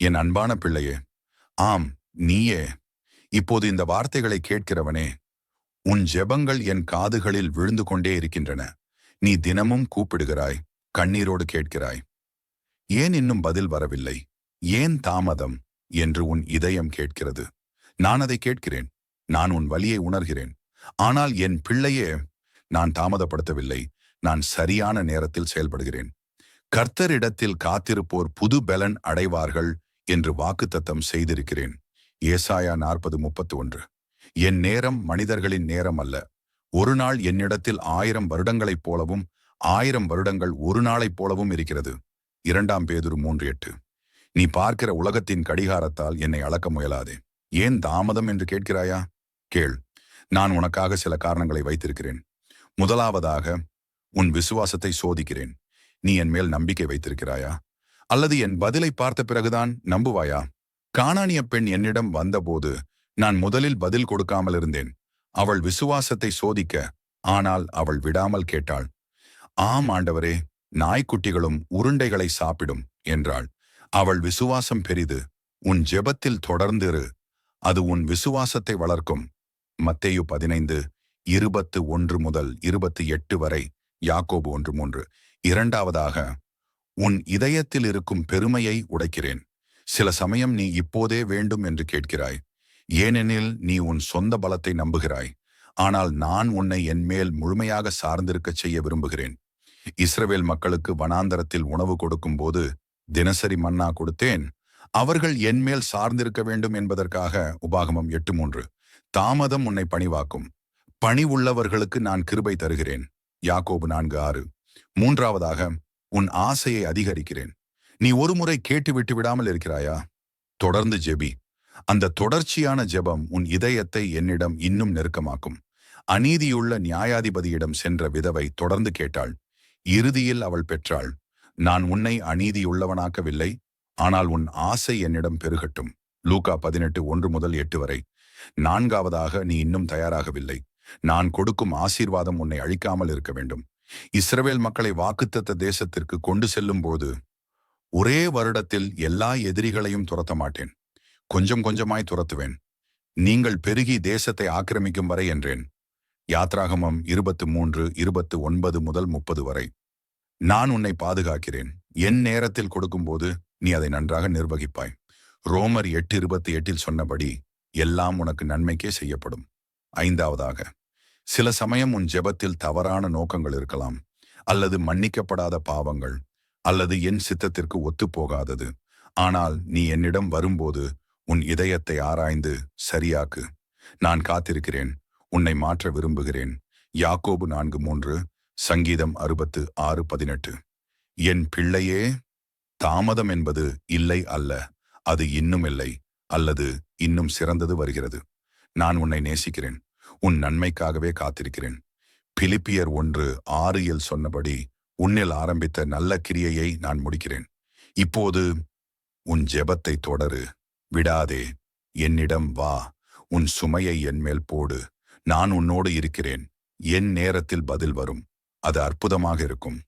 என் அன்பான பிள்ளையே ஆம் நீயே இப்போது இந்த வார்த்தைகளை கேட்கிறவனே உன் ஜெபங்கள் என் காதுகளில் விழுந்து கொண்டே இருக்கின்றன. நீ தினமும் கூப்பிடுகிறாய் கண்ணீரோடு கேட்கிறாய். ஏன் இன்னும் பதில் வரவில்லை? ஏன் தாமதம்? என்று உன் இதயம் கேட்கிறது. நான் அதை கேட்கிறேன் நான் உன் வலியை உணர்கிறேன். ஆனால் என் பிள்ளையே நான் தாமதப்படுத்தவில்லை நான் சரியான நேரத்தில் செயல்படுகிறேன். கர்த்தரிடத்தில் காத்திருப்போர் புது பலன் அடைவார்கள் என்று வாக்குத்தத்தம் செய்திருக்கிறேன். ஏசாயா நாற்பது முப்பத்து ஒன்று என் நேரம் மனிதர்களின் நேரம் அல்ல. ஒரு நாள் என்னிடத்தில் ஆயிரம் வருடங்களைப் போலவும் ஆயிரம் வருடங்கள் ஒரு நாளைப் போலவும் இருக்கிறது. இரண்டாம் பேதுரு மூன்று எட்டு. நீ பார்க்கிற உலகத்தின் கடிகாரத்தால் என்னை அளக்க முயலாதே. ஏன் தாமதம் என்று கேட்கிறாயா? கேள். நான் உனக்காக சில காரணங்களை வைத்திருக்கிறேன். முதலாவதாக உன் விசுவாசத்தை சோதிக்கிறேன். நீ என் மேல் நம்பிக்கை வைத்திருக்கிறாயா? அல்லது என் பதிலை பார்த்த பிறகுதான் நம்புவாயா? காணானிய பெண் என்னிடம் வந்தபோது நான் முதலில் பதில் கொடுக்காமல் இருந்தேன். அவள் விசுவாசத்தை சோதிக்க ஆனால் அவள் விடாமல் கேட்டாள். ஆம் ஆண்டவரே நாய்க்குட்டிகளும் உருண்டைகளை சாப்பிடும் என்றாள். அவள் விசுவாசம் பெரிது. உன் ஜெபத்தில் தொடர்ந்திரு. அது உன் விசுவாசத்தை வளர்க்கும். மத்தேயு பதினைந்து இருபத்து ஒன்று முதல் இருபத்தி எட்டு வரை யாக்கோபு ஒன்று மூன்று. இரண்டாவதாக உன் இதயத்தில் இருக்கும் பெருமையை உடைக்கிறேன். சில சமயம் நீ இப்போதே வேண்டும் என்று கேட்கிறாய். ஏனெனில் நீ உன் சொந்த பலத்தை நம்புகிறாய். ஆனால் நான் உன்னை என்மேல் முழுமையாக சார்ந்திருக்கச் செய்ய விரும்புகிறேன். இஸ்ரவேல் மக்களுக்கு வனாந்தரத்தில் உணவு கொடுக்கும் போது தினசரி மன்னா கொடுத்தேன். அவர்கள் என்மேல் சார்ந்திருக்க வேண்டும் என்பதற்காக உபாகமம் எட்டு மூன்று தாமதம் உன்னை பணிவாக்கும். பணி உள்ளவர்களுக்கு நான் கிருபை தருகிறேன். யாக்கோபு நான்கு ஆறு. மூன்றாவதாக உன் ஆசையை அதிகரிக்கிறேன். நீ ஒருமுறை கேட்டு விட்டு விடாமல் இருக்கிறாயா? தொடர்ந்து ஜெபி. அந்த தொடர்ச்சியான ஜெபம் உன் இதயத்தை என்னிடம் இன்னும் நெருக்கமாக்கும். அநீதியுள்ள நியாயாதிபதியிடம் சென்ற விதவை தொடர்ந்து கேட்டாள். இறுதியில் அவள் பெற்றாள். நான் உன்னை அநீதியுள்ளவனாக்கவில்லை ஆனால் உன் ஆசை என்னிடம் பெருகட்டும். லூகா பதினெட்டு ஒன்று முதல் எட்டு வரை. நான்காவதாக நீ இன்னும் தயாராகவில்லை. நான் கொடுக்கும் ஆசீர்வாதம் உன்னை அழிக்காமல் இருக்க வேண்டும். இஸ்ரவேல் மக்களை வாக்குத்தத்த தேசத்திற்கு கொண்டு செல்லும் போது ஒரே வருடத்தில் எல்லா எதிரிகளையும் துரத்த மாட்டேன். கொஞ்சம் கொஞ்சமாய் துரத்துவேன். நீங்கள் பெருகி தேசத்தை ஆக்கிரமிக்கும் வரை என்றேன். யாத்ராகமம் இருபத்து மூன்று இருபத்து ஒன்பது முதல் முப்பது வரை. நான் உன்னை பாதுகாக்கிறேன். என் நேரத்தில் கொடுக்கும்போது நீ அதை நன்றாக நிர்வகிப்பாய். ரோமர் எட்டு இருபத்தி எட்டில் சொன்னபடி எல்லாம் உனக்கு நன்மைக்கே செய்யப்படும். ஐந்தாவதாக சில சமயம் உன் ஜெபத்தில் தவறான நோக்கங்கள் இருக்கலாம். அல்லது மன்னிக்கப்படாத பாவங்கள். அல்லது என் சித்தத்திற்கு ஒத்துப்போகாதது. ஆனால் நீ என்னிடம் வரும்போது உன் இதயத்தை ஆராய்ந்து சரியாக்கு. நான் காத்திருக்கிறேன். உன்னை மாற்ற விரும்புகிறேன். யாக்கோபு நான்கு மூன்று சங்கீதம் அறுபத்து ஆறு பதினெட்டு. என் பிள்ளையே தாமதம் என்பது இல்லை அல்ல. அது இன்னும் இல்லை. அல்லது இன்னும் சிறந்தது வருகிறது. நான் உன்னை நேசிக்கிறேன். உன் நன்மைக்காகவே காத்திருக்கிறேன். பிலிப்பியர் ஒன்று ஆறு சொன்னபடி உன்னில் ஆரம்பித்த நல்ல கிரியையை நான் முடிக்கிறேன். இப்போது உன் ஜெபத்தை தொடரு. விடாதே என்னிடம் வா. உன் சுமையை என்மேல் போடு. நான் உன்னோடு இருக்கிறேன். என் நேரத்தில் பதில் வரும். அது அற்புதமாக இருக்கும்.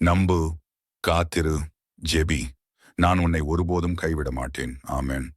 நம்பு காத்திரு ஜெபி. நான் உன்னை ஒருபோதும் கைவிட மாட்டேன் ஆமேன்.